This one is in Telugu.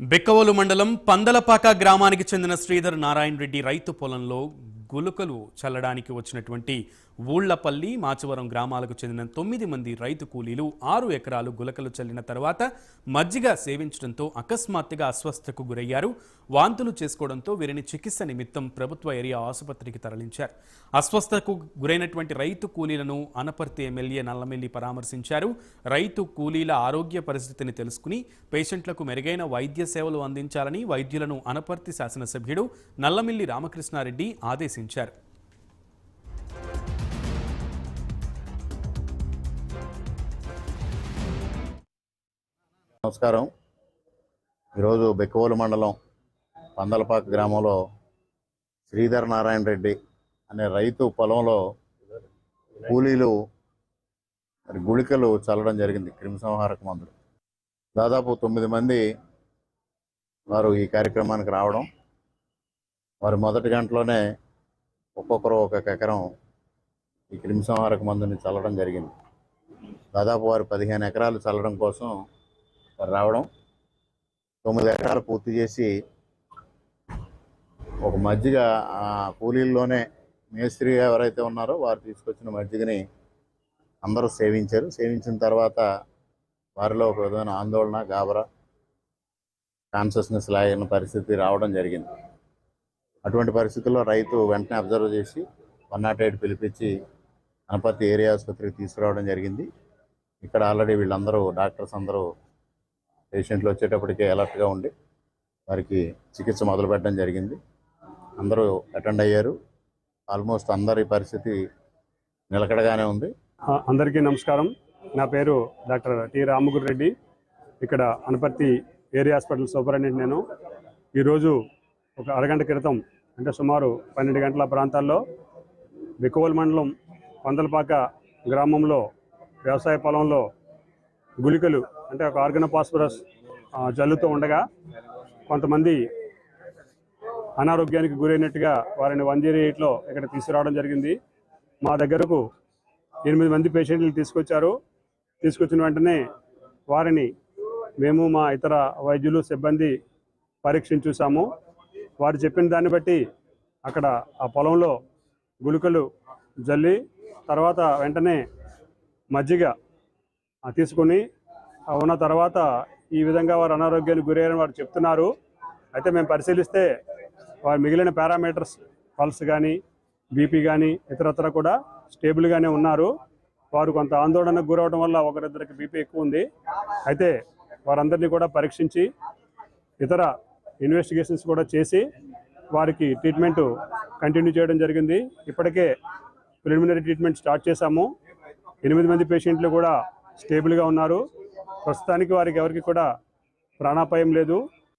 బెక్కవోలు మండలం పందలపాక గ్రామానికి చెందిన శ్రీధర్ నారాయణ రెడ్డి రైతు పొలంలో గులుకలు చల్లడానికి వచ్చినటువంటి ఊళ్ళపల్లి మాచవరం గ్రామాలకు చెందిన తొమ్మిది మంది రైతు కూలీలు ఆరు ఎకరాలు గులకలు చల్లిన తర్వాత మజ్జిగ సేవించడంతో అకస్మాత్తుగా అస్వస్థకు గురయ్యారు. వాంతులు చేసుకోవడంతో వీరిని చికిత్స నిమిత్తం ప్రభుత్వ ఏరియా ఆసుపత్రికి తరలించారు. అస్వస్థకు గురైనటువంటి రైతు కూలీలను అనపర్తి ఎమ్మెల్యే నల్లమెల్లి పరామర్శించారు. రైతు కూలీల ఆరోగ్య పరిస్థితిని తెలుసుకుని పేషెంట్లకు మెరుగైన వైద్య సేవలు అందించాలని వైద్యులను అనపర్తి శాసనసభ్యుడు నల్లమిల్లి రామకృష్ణారెడ్డి ఆదేశించారు. నమస్కారం. ఈరోజు బెక్కవోలు మండలం పందలపాక గ్రామంలో శ్రీధర్ నారాయణ రెడ్డి అనే రైతు పొలంలో కూలీలు మరి గుళికలు చల్లడం జరిగింది క్రిమిసంహారక మందులు. దాదాపు తొమ్మిది మంది వారు ఈ కార్యక్రమానికి రావడం వారు మొదటి గంటలోనే ఒక్కొక్కరు ఒక్కొక్క ఎకరం ఈ క్రిమిసంహారక మందుని చల్లడం జరిగింది. దాదాపు వారు పదిహేను ఎకరాలు చల్లడం కోసం రావడం తొమ్మిది ఎకరాలు పూర్తి చేసి ఒక మజ్జిగ ఆ కూలీల్లోనే మేస్త్రి ఎవరైతే ఉన్నారో వారు తీసుకొచ్చిన మజ్జిగని అందరూ సేవించారు. సేవించిన తర్వాత వారిలో ఒక విధమైన ఆందోళన గాబరా కాన్షియస్నెస్ లాగిన పరిస్థితి రావడం జరిగింది. అటువంటి పరిస్థితుల్లో రైతు వెంటనే అబ్జర్వ్ చేసి వన్ నాట్ ఎయిట్ పిలిపించి అనపర్తి ఏరియా ఆసుపత్రికి తీసుకురావడం జరిగింది. ఇక్కడ ఆల్రెడీ వీళ్ళందరూ డాక్టర్స్ అందరూ పేషెంట్లు వచ్చేటప్పటికే అలర్ట్గా ఉండి వారికి చికిత్స మొదలు పెట్టడం జరిగింది. అందరూ అటెండ్ అయ్యారు. ఆల్మోస్ట్ అందరి పరిస్థితి నిలకడగానే ఉంది. అందరికీ నమస్కారం. నా పేరు డాక్టర్ టి రామగురు రెడ్డి ఇక్కడ అనపర్తి ఏరియా హాస్పిటల్ సూపరింటెండెంట్ నేను. ఈరోజు ఒక అరగంట క్రితం అంటే సుమారు పన్నెండు గంటల ప్రాంతాల్లో బిక్కువల్ మండలం పందలపాక గ్రామంలో వ్యవసాయ పొలంలో గుళికలు అంటే ఒక ఆర్గనోపాస్పరస్ ఆ, జల్లుతూ ఉండగా కొంతమంది అనారోగ్యానికి గురైనట్టుగా వారిని వన్ జీరో ఎయిట్లో ఇక్కడ తీసుకురావడం జరిగింది. మా దగ్గరకు ఎనిమిది మంది పేషెంట్లు తీసుకొచ్చారు. తీసుకొచ్చిన వెంటనే వారిని మేము మా ఇతర వైద్యులు సిబ్బంది పరీక్షించుసాము వారు చెప్పిన దాన్ని బట్టి అక్కడ ఆ పొలంలో గుళికలు జల్లి తర్వాత వెంటనే మజ్జిగ తీసుకుని తీసుకొని ఉన్న తర్వాత ఈ విధంగా వారు అనారోగ్యానికి గురయ్యారని వారు చెప్తున్నారు. అయితే మేము పరిశీలిస్తే వారు మిగిలిన పారామీటర్స్ పల్స్ కానీ బీపీ కానీ ఇతరత్ర కూడా స్టేబుల్గానే ఉన్నారు. వారు కొంత ఆందోళనకు గురవడం వల్ల ఒకరిద్దరికి బీపీ ఎక్కువ ఉంది. అయితే వారందరినీ కూడా పరీక్షించి ఇతర ఇన్వెస్టిగేషన్స్ కూడా చేసి వారికి ట్రీట్మెంట్ కంటిన్యూ చేయడం జరిగింది. ఇప్పటికే ప్రిలిమినరీ ట్రీట్మెంట్ స్టార్ట్ చేశాము. ఎనిమిది మంది పేషెంట్లు కూడా స్టేబుల్గా ఉన్నారు. ప్రస్తుతానికి వారికి ఎవరికి కూడా ప్రాణాపాయం లేదు.